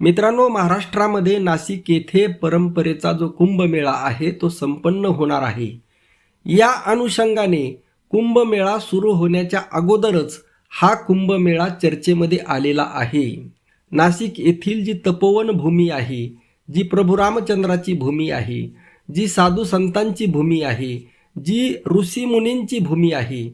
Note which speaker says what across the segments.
Speaker 1: मित्रांनो महाराष्ट्रामध्ये नाशिक येथे परंपरेचा जो कुंभमेळा आहे तो संपन्न होणार आहे. या अनुषंगाने कुंभमेळा सुरू होण्याच्या अगोदरच हा कुंभमेळा चर्चेमध्ये आलेला आहे. नाशिक येथील जी तपोवन भूमी आहे जी प्रभू रामचंद्राची भूमी आहे जी साधू संतांची भूमी आहे जी ऋषीमुनींची भूमी आहे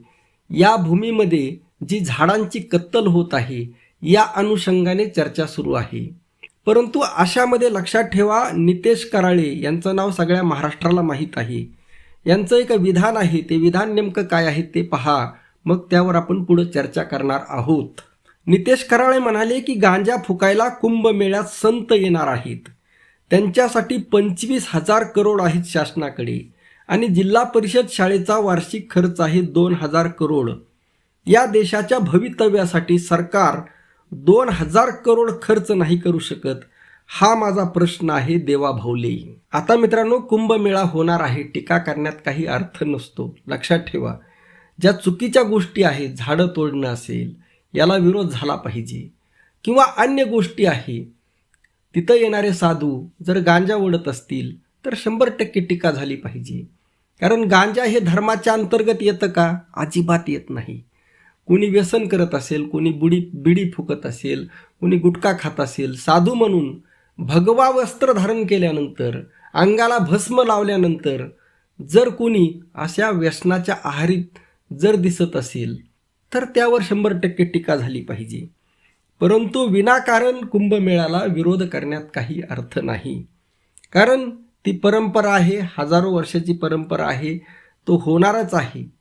Speaker 1: या भूमीमध्ये जी झाडांची कत्तल होत आहे या अनुषंगाने चर्चा सुरू आहे. परंतु अशामध्ये लक्षात ठेवा नितेश कराळे यांचं नाव सगळ्या महाराष्ट्राला माहीत आहे. यांचं एक विधान आहे ते विधान नेमकं काय आहे ते पहा. मग त्यावर आपण पुढे चर्चा करणार आहोत. नितेश कराळे म्हणाले की गांजा फुकायला कुंभमेळ्यात संत येणार आहेत. त्यांच्यासाठी पंचवीस हजार करोड आहेत शासनाकडे आणि जिल्हा परिषद शाळेचा वार्षिक खर्च आहे दोन हजार करोड. या देशाच्या भवितव्यासाठी सरकार दोन हजार करोड खर्च नाही करू शकत. हा माझा प्रश्न आहे देवा भाऊले. आता मित्रांनो कुंभमेळा होणार आहे. टीका करण्यात काही अर्थ नसतो. लक्षात ठेवा. ज्या चुकीच्या गोष्टी आहेत झाडं तोडणं असेल याला विरोध झाला पाहिजे. किंवा अन्य गोष्टी आहे तिथं येणारे साधू जर गांजा ओढत असतील तर शंभर टक्के टीका झाली पाहिजे. कारण गांजा हे धर्माच्या अंतर्गत येतं का? अजिबात येत नाही. कोणी व्यसन करत असेल कोणी बुडी बिडी फुकत असेल कोणी गुटखा खात असेल साधू म्हणून भगवा वस्त्र धारण केल्यानंतर अंगाला भस्म लावल्यानंतर जर कोणी अशा व्यसनाच्या आहारीत जर दिसत असेल तर त्यावर शंभर टक्के टीका झाली पाहिजे. परंतु विनाकारण कुंभमेळ्याला विरोध करण्यात काही अर्थ नाही. कारण ती परंपरा आहे हजारो वर्षाची परंपरा आहे तो होणारच आहे.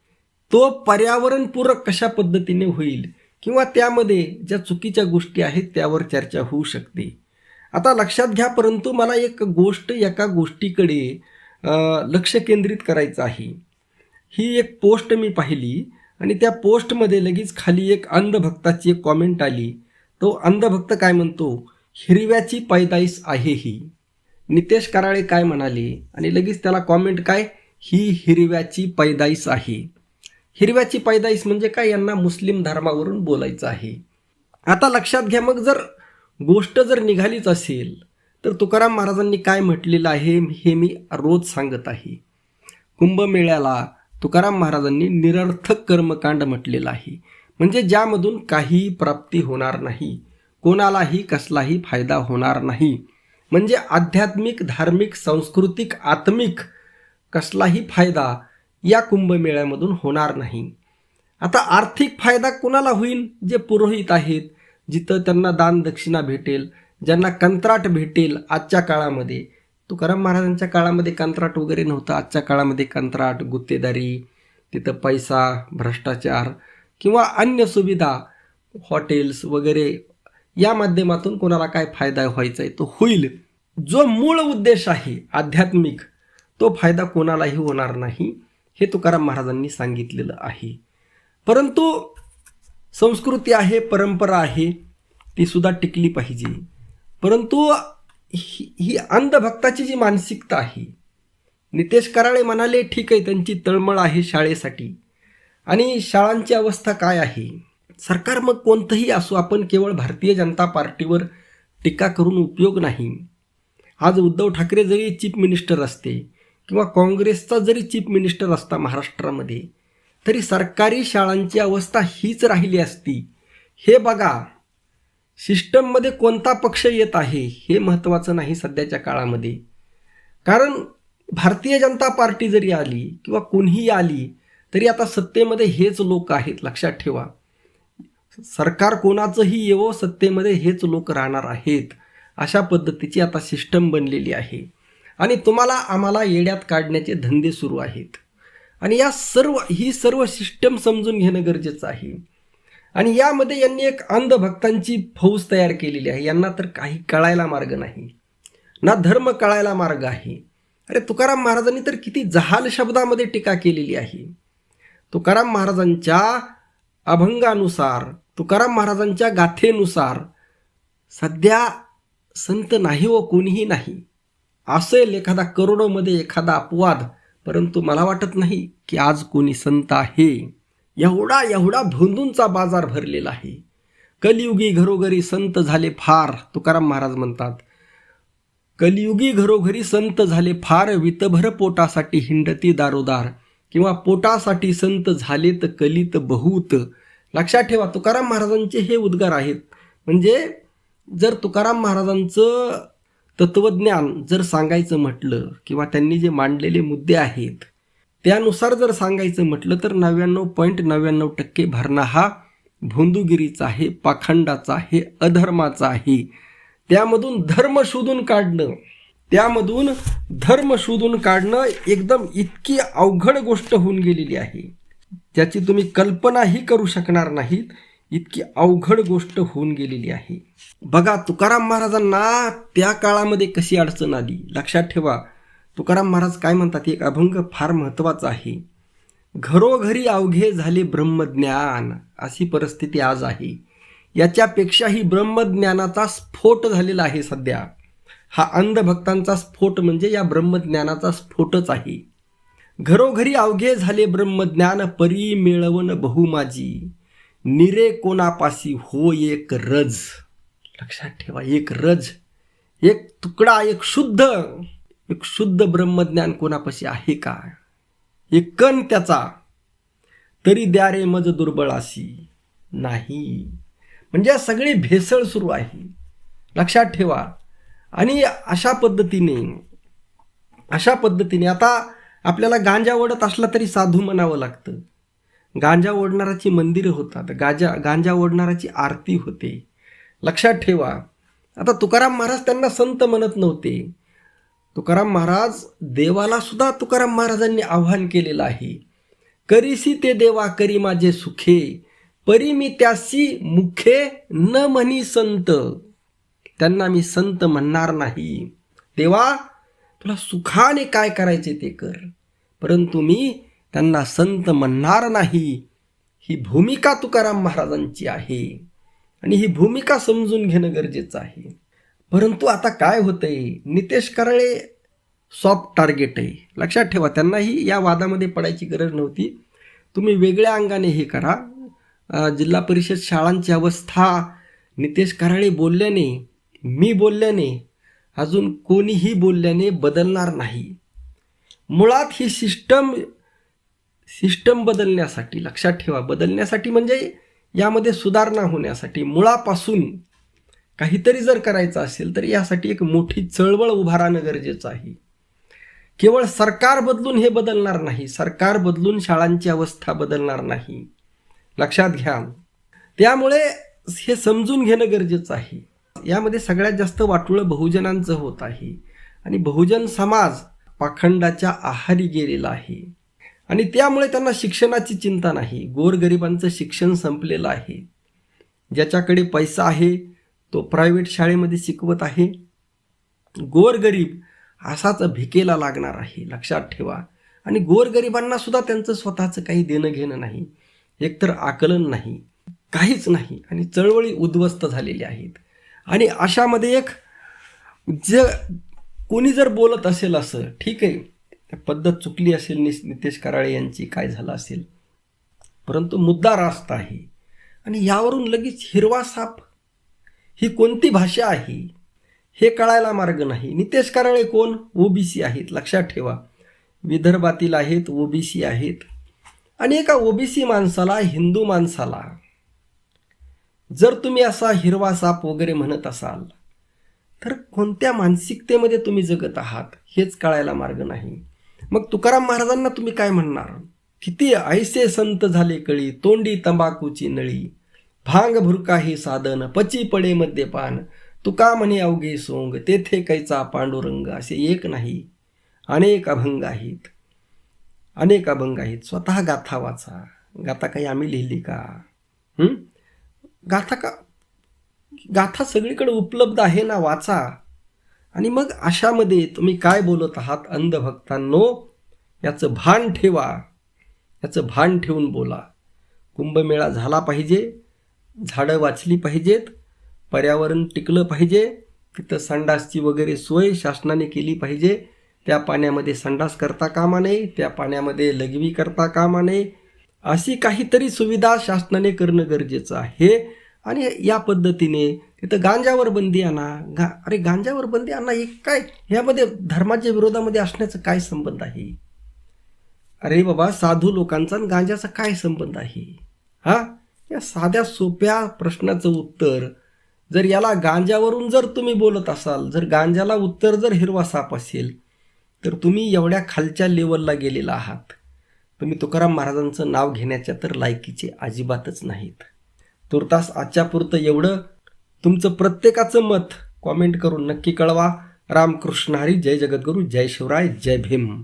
Speaker 1: तो पर्यावरणपूरक कशा पद्धतीने होईल किंवा त्यामध्ये ज्या चुकीच्या गोष्टी आहेत त्यावर चर्चा होऊ शकते. आता लक्षात घ्या परंतु मला एक गोष्ट एका गोष्टीकडे लक्ष केंद्रित करायचं आहे. ही एक पोस्ट मी पाहिली आणि त्या पोस्टमध्ये लगेच खाली एक अंधभक्ताची एक कॉमेंट आली. तो अंधभक्त काय म्हणतो? हिरव्याची पैदाईस आहे ही. नितेश कराळे काय म्हणाले? आणि लगेच त्याला कॉमेंट काय? ही हिरव्याची पैदाईस आहे. हिरव्याची पैदाईस म्हणजे काय यांना मुस्लिम धर्मावरून बोलायचं आहे. आता लक्षात घ्या मग जर गोष्ट जर निघालीच असेल तर तुकाराम महाराजांनी काय म्हटलेलं आहे हे मी रोज सांगत आहे. कुंभमेळ्याला तुकाराम महाराजांनी निरर्थक कर्मकांड म्हटलेलं आहे. म्हणजे ज्यामधून काही प्राप्ती होणार नाही कोणालाही कसलाही फायदा होणार नाही. म्हणजे आध्यात्मिक धार्मिक सांस्कृतिक आत्मिक कसलाही फायदा या कुंभमेळ्यामधून होणार नाही. आता आर्थिक फायदा कोणाला होईल? जे पुरोहित आहेत जिथं त्यांना दानदक्षिणा भेटेल ज्यांना कंत्राट भेटेल आजच्या काळामध्ये. तुकाराम महाराजांच्या काळामध्ये कंत्राट वगैरे नव्हतं. आजच्या काळामध्ये कंत्राट गुत्तेदारी तिथं पैसा भ्रष्टाचार किंवा अन्य सुविधा हॉटेल्स वगैरे या माध्यमातून कोणाला काय फायदा व्हायचा आहे तो होईल. जो मूळ उद्देश आहे आध्यात्मिक तो फायदा कोणालाही होणार नाही. हे तुकाराम महाराजांनी सांगितलेलं आहे. परंतु संस्कृती आहे परंपरा आहे ती सुद्धा टिकली पाहिजे. परंतु ही ही अंधभक्ताची जी मानसिकता आहे नितेश कराळे म्हणाले ठीक आहे त्यांची तळमळ आहे शाळेसाठी. आणि शाळांची अवस्था काय आहे? सरकार मग कोणतंही असो आपण केवळ भारतीय जनता पार्टीवर टीका करून उपयोग नाही. आज उद्धव ठाकरे जरी चीफ मिनिस्टर असते किंवा काँग्रेसचा जरी चीफ मिनिस्टर असता महाराष्ट्रामध्ये तरी सरकारी शाळांची अवस्था हीच राहिली असती. हे बघा सिस्टममध्ये कोणता पक्ष येत आहे हे महत्त्वाचं नाही सध्याच्या काळामध्ये. कारण भारतीय जनता पार्टी जरी आली किंवा कोणीही आली तरी आता सत्तेमध्ये हेच लोक आहेत लक्षात ठेवा. सरकार कोणाचंही येवो सत्तेमध्ये हेच लोक राहणार आहेत. अशा पद्धतीची आता सिस्टम बनलेली आहे. आणि तुम्हाला आम्हाला येड्यात काढण्याचे धंदे सुरू आहेत. आणि या सर्व ही सर्व सिस्टम समजून घेणं गरजेचं आहे. आणि यामध्ये यांनी एक अंधभक्तांची फौज तयार केलेली आहे. यांना तर काही कळायला मार्ग नाही. ना धर्म कळायला मार्ग आहे. अरे तुकाराम महाराजांनी तर किती जहाल शब्दामध्ये टीका केलेली आहे. तुकाराम महाराजांच्या अभंगानुसार तुकाराम महाराजांच्या गाथेनुसार सध्या संत नाही व कोणीही नाही. असेल एखादा करोडोमध्ये एखादा अपवाद परंतु मला वाटत नाही की आज कोणी संत आहे. एवढा एवढा भोंदूंचा बाजार भरलेला आहे. कलियुगी घरोघरी संत झाले फार तुकाराम महाराज म्हणतात. कलियुगी घरोघरी संत झाले फार वितभर पोटासाठी हिंडती दारोदार. किंवा पोटासाठी संत झाले तर कलित बहुत. लक्षात ठेवा तुकाराम महाराजांचे हे उद्गार आहेत. म्हणजे जर तुकाराम महाराजांचं तत्वज्ञान जर सांगायचं म्हटलं किंवा त्यांनी जे मांडलेले मुद्दे आहेत त्यानुसार जर सांगायचं म्हटलं तर नव्याण्णव पॉईंट नव्याण्णव टक्के भरणा हा भोंदूगिरीचा आहे पाखंडाचा आहे अधर्माचा आहे. त्यामधून धर्म शोधून काढणं त्यामधून धर्म शोधून काढणं एकदम इतकी अवघड गोष्ट होऊन गेलेली आहे. ज्याची तुम्ही कल्पनाही करू शकणार नाहीत इतकी अवघड गोष्ट होऊन गेलेली आहे. बघा तुकाराम महाराजांना त्या काळामध्ये कशी अडचण आली? लक्षात ठेवा तुकाराम महाराज काय म्हणतात? एक अभंग फार महत्त्वाचा आहे. घरोघरी अवघे झाले ब्रह्मज्ञान अशी परिस्थिती आज आहे. याच्यापेक्षाही ब्रह्मज्ञानाचा स्फोट झालेला आहे सध्या. हा अंधभक्तांचा स्फोट म्हणजे या ब्रह्मज्ञानाचा स्फोटच आहे. घरोघरी अवघे झाले ब्रह्मज्ञान परी मिळवण बहु माझी निरे कोणापासी हो एक रज. लक्षात ठेवा एक रज. एक तुकडा एक शुद्ध. एक शुद्ध ब्रह्मज्ञान कोणापाशी आहे का? एक कण त्याचा. तरी द्या रे मज दुर्बळासी नाही. म्हणजे सगळी भेसळ सुरू आहे. लक्षात ठेवा. आणि अशा पद्धतीने अशा पद्धतीने आता आपल्याला गांजा ओढत असला तरी साधू म्हणावं लागतं. गांजा ओढणाराची मंदिरं होतात गाजा गांजा ओढणाराची आरती होते. लक्षात ठेवा आता तुकाराम महाराज त्यांना संत म्हणत नव्हते. तुकाराम महाराज देवाला सुद्धा तुकाराम महाराजांनी आव्हान केलेलं आहे. करीसी ते देवा करी माझे सुखे परी मी त्यासी मुखे न म्हणी संत. त्यांना मी संत म्हणणार नाही. देवा तुला सुखाने काय करायचे ते कर परंतु मी त्यांना संत म्हणणार नाही. ही भूमिका तुकाराम महाराजांची आहे. आणि ही भूमिका समजून घेणं गरजेचं आहे. परंतु आता काय होतंय? नितेश कराळे सॉफ्ट टार्गेट आहे. लक्षात ठेवा त्यांनाही या वादामध्ये पडायची गरज नव्हती. तुम्ही वेगळ्या अंगाने हे करा. जिल्हा परिषद शाळांची अवस्था नितेश कराळे बोलल्याने मी बोलल्याने अजून कोणीही बोलल्याने बदलणार नाही. मुळात ही सिस्टम सिस्टम बदलण्यासाठी लक्षात ठेवा बदलण्यासाठी म्हणजे यामध्ये सुधारणा होण्यासाठी मुळापासून काहीतरी जर करायचं असेल तर यासाठी एक मोठी चळवळ उभारणं गरजेचं आहे. केवळ सरकार बदलून हे बदलणार नाही सरकार बदलून शाळांची अवस्था बदलणार नाही. लक्षात घ्या. त्यामुळे हे समजून घेणं गरजेचं आहे. यामध्ये सगळ्यात जास्त वाटोळं बहुजनांचं होत आहे. आणि बहुजन समाज पाखंडाच्या आहारी गेलेला आहे. आणि त्यामुळे त्यांना शिक्षणाची चिंता नाही. गोरगरिबांचं शिक्षण संपलेलं आहे. ज्याच्याकडे पैसा आहे तो प्रायव्हेट शाळेमध्ये शिकवत आहे. गोरगरीब असाच भिकेला लागणार आहे लक्षात ठेवा. आणि गोरगरिबांना सुद्धा त्यांचं स्वतःचं काही देणं घेणं नाही. एकतर आकलन नाही काहीच नाही. आणि चळवळी उद्ध्वस्त झालेल्या आहेत. आणि अशामध्ये एक ज कोणी जर बोलत असेल असं ठीक आहे पद्धत चुकली असेल नि नितेश कराळे यांची काय झालं असेल. परंतु मुद्दा रास्त आहे. आणि यावरून लगेच हिरवा साप ही कोणती भाषा आहे हे कळायला मार्ग नाही. नितेश कराळे कोण? ओबीसी आहेत. लक्षात ठेवा. विदर्भातील आहेत ओबीसी आहेत. आणि एका ओबीसी माणसाला हिंदू माणसाला जर तुम्ही असा हिरवा साप वगैरे म्हणत असाल तर कोणत्या मानसिकतेमध्ये तुम्ही जगत आहात हेच कळायला मार्ग नाही. मग तुकाराम महाराजांना तुम्ही काय म्हणणार? किती ऐसे संत झाले कळी तोंडी तंबाखूची नळी. भांग भुरका हे साधन पची पडे मद्यपान तुका म्हणे अवघे सोंग तेथे कैचा पांडुरंग. असे एक नाही अनेक अभंग आहेत. अनेक अभंग आहेत. स्वतः गाथा वाचा. गाथा काही आम्ही लिहिली का? गाथा का? गाथा सगळीकडे उपलब्ध आहे ना? वाचा. आणि मग अशामध्ये तुम्ही काय बोलत आहात अंधभक्तांनो? याचं भान ठेवा. याचं भान ठेवून बोला. कुंभमेळा झाला पाहिजे झाडं वाचली पाहिजेत पर्यावरण टिकलं पाहिजे तिथं संडासची वगैरे सोय शासनाने केली पाहिजे. त्या पाण्यामध्ये संडास करता कामा नये त्या पाण्यामध्ये लघवी करता कामा नये. अशी काहीतरी सुविधा शासनाने करणं गरजेचं आहे. आणि या पद्धतीने तिथं गांजावर बंदी आणा. गा अरे गांजावर बंदी आणा हे काय? ह्यामध्ये धर्माच्या विरोधामध्ये असण्याचं काय संबंध आहे? अरे बाबा साधू लोकांचा आणि गांजाचा काय संबंध आहे? हा? या साध्या सोप्या प्रश्नाचं उत्तर जर याला गांजावरून जर तुम्ही बोलत असाल जर गांजाला उत्तर जर हिरवा साप असेल तर तुम्ही एवढ्या खालच्या लेवलला गेलेला आहात. तुम्ही तुकाराम महाराजांचं नाव घेण्याच्या तर लायकीचे अजिबातच नाहीत. तुर्तास आजच्या पुरतं एवढं. तुमचं प्रत्येकाचं मत कॉमेंट करून नक्की कळवा. रामकृष्ण हरी जय जगद्गुरू जय शिवराय जय भीम.